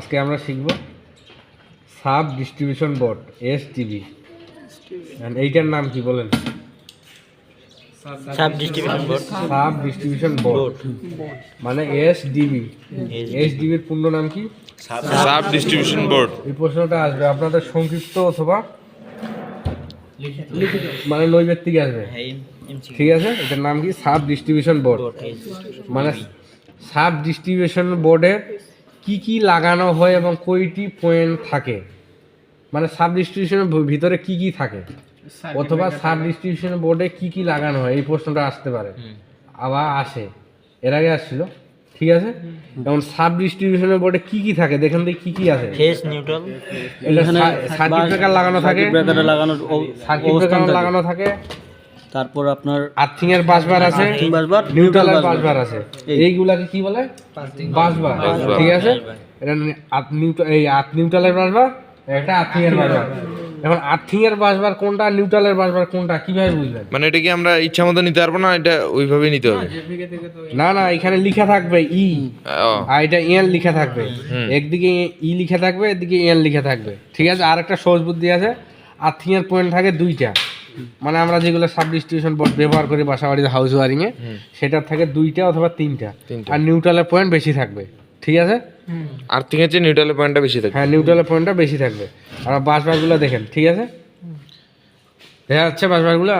আজকে আমরা শিখব sub distribution board S TV এইটার নাম কি বলেন? Sub distribution board. Sub distribution board. মানে এস ডিবি এস ডিবির পূর্ণ নাম কি? Sub distribution board. এই প্রশ্নটা আসবে। আপনাদের সংক্ষিপ্ত অথবা মানে নৈবেত্তিক আসবে। ঠিক আছে? এটার নাম কি? Sub distribution board. মানে সাব ডিস্ট্রিবিউশন বোর্ডে কি কি লাগানো হয় এবং কয়টি পয়েন্ট থাকে? মানে সাব ডিস্ট্রিবিউশনের ভিতরে কি কি থাকে? অথবা সাব ডিস্ট্রিবিউশন বোর্ডে কি কি লাগানো হয়? এই প্রশ্নটা আসতে পারে। আবার আসে। এর আগে আসছিল। ঠিক আছে? যেমন সাব ডিস্ট্রিবিউশনের বোর্ডে কি কি থাকে? দেখেন দেখি কি কি আছে। ফেস নিউট্রাল এটা সার্কিট ব্রেকার লাগানো থাকে। অব- সার্কিট ব্রেকার লাগানো থাকে। তারপর আপনার আর্থিং এর বাসবার আছে তিন বাসবার নিউট্রালের বাসবার। আছে। এইগুলাকে কি বলে? বাসবার ঠিক আছে? এটা নি- আত- নিউট্রাল এই আত নিউট্রালের বাসবার এটা আর্থিং এর বাসবার এখন আর্থিং এর বাসবার কোনটা নিউট্রালের বাসবার কোনটা কীভাবে বুঝবেন? মানে এটা কি আমরা ইচ্ছা মতো নিতে পারব না এটা ওইভাবেই নিতে হবে? না না এখানে লিখা থাকবে ই। আর এটা এন লিখা থাকবে। একদিকে ই লিখা থাকবে একদিকে এন লিখা থাকবে। ঠিক আছে? আর একটা সহজ বুদ্ধি আছে। আর্থিং এর পয়েন্ট থাকে দুইটা। মানে আমরা যেগুলো সাব ডিস্ট্রিবিউশন বোর্ড ব্যবহার করি বাসা বাড়িতে হাউস ওয়ারিং এ সেটার থাকে দুইটা অথবা তিনটা। আর নিউট্রালের পয়েন্ট বেশি থাকবে। ঠিক আছে? আর্থিং এর চেয়ে নিউট্রালের পয়েন্টটা বেশি থাকবে। হ্যাঁ নিউট্রালের পয়েন্টটা বেশি থাকবে। আর বাসবারগুলো দেখেন ঠিক আছে? দেখা যাচ্ছে বাসবারগুলো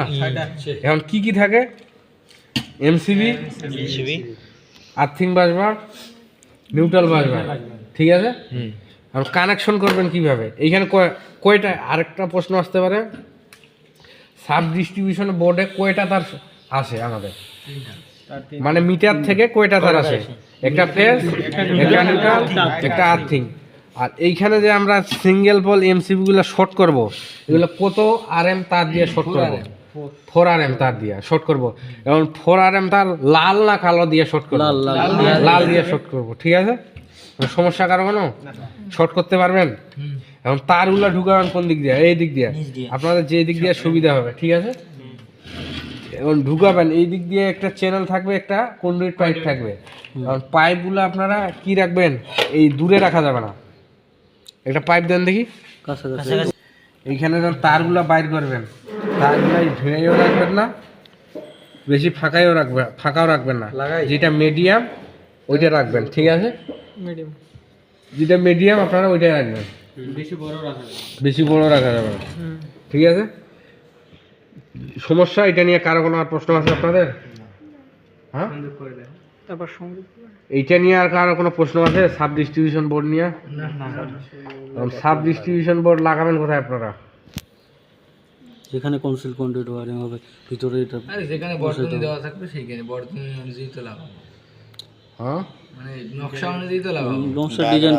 এখন কি কি থাকে? MCB MCB earthing busbar neutral busbar ঠিক আছে? আর কানেকশন করবেন কীভাবে? এইখানে কয়- কয়টা আরেকটা প্রশ্ন আসতে পারে। সাব ডিস্ট্রিবিউশন বোর্ডে কয়টা তার আসে আমাদের? মানে মিটার থেকে কয়টা তার আসে একটা ফেস একটা নিউট্রাল একটা আর্থিং। আর এইখানে যে আমরা সিঙ্গেল পল এমসিবি গুলো শর্ট করব এগুলো কত আর এম তার দিয়ে শর্ট করব? ফোর আর এম তার দিয়ে শর্ট করব। এবং ফোর আর এম তার লাল না কালো দিয়ে শর্ট করব? লাল, দিয়ে শর্ট করব ঠিক আছে? সমস্যা কারও কোনো? শর্ট করতে পারবেন? এখন তারগুলো ঢুকাবেন কোন দিক দিয়ে? এই দিক দিয়ে। আপনাদের যে দিক দিয়ে সুবিধা হবে ঠিক আছে? এখন ঢুকাবেন এই দিক দিয়ে একটা চ্যানেল থাকবে একটা কন্ডুইট পাইপ থাকবে। কারণ পাইপগুলো আপনারা কি রাখবেন? এই দূরে রাখা যাবে না। একটা পাইপ দেন দেখি। এইখানে যখন তারগুলো বাইর করবেন তারগুলো ঢেড়েও রাখবেন না বেশি ফাঁকাইও রাখবেন ফাঁকাও রাখবেন না। যেটা মিডিয়াম ওইটা রাখবেন ঠিক আছে? যেটা মিডিয়াম আপনারা ওইটাই রাখবেন। বেশি বড় রাখা যাবে না। ঠিক আছে? সমস্যা এটা নিয়ে কারও কোনো আর প্রশ্ন আছে আপনাদের? হ্যাঁ? এইটা নিয়ে আর কারও কোনো প্রশ্ন আছে? সাব ডিস্ট্রিবিউশন বোর্ড নিয়ে? সাব ডিস্ট্রিবিউশন বোর্ড লাগাবেন কোথায় আপনারা? যেখানে কনসিল কন্ডুইট ওয়ারিং হবে ভিতরে এটা যেখানে বর্তনী দেওয়া থাকবে সেইখানে বর্তনী অনুযায়ী তো লাগাবো। হ্যাঁ? মানে নকশা অনুযায়ী তো লাগাবো। নকশা ডিজাইন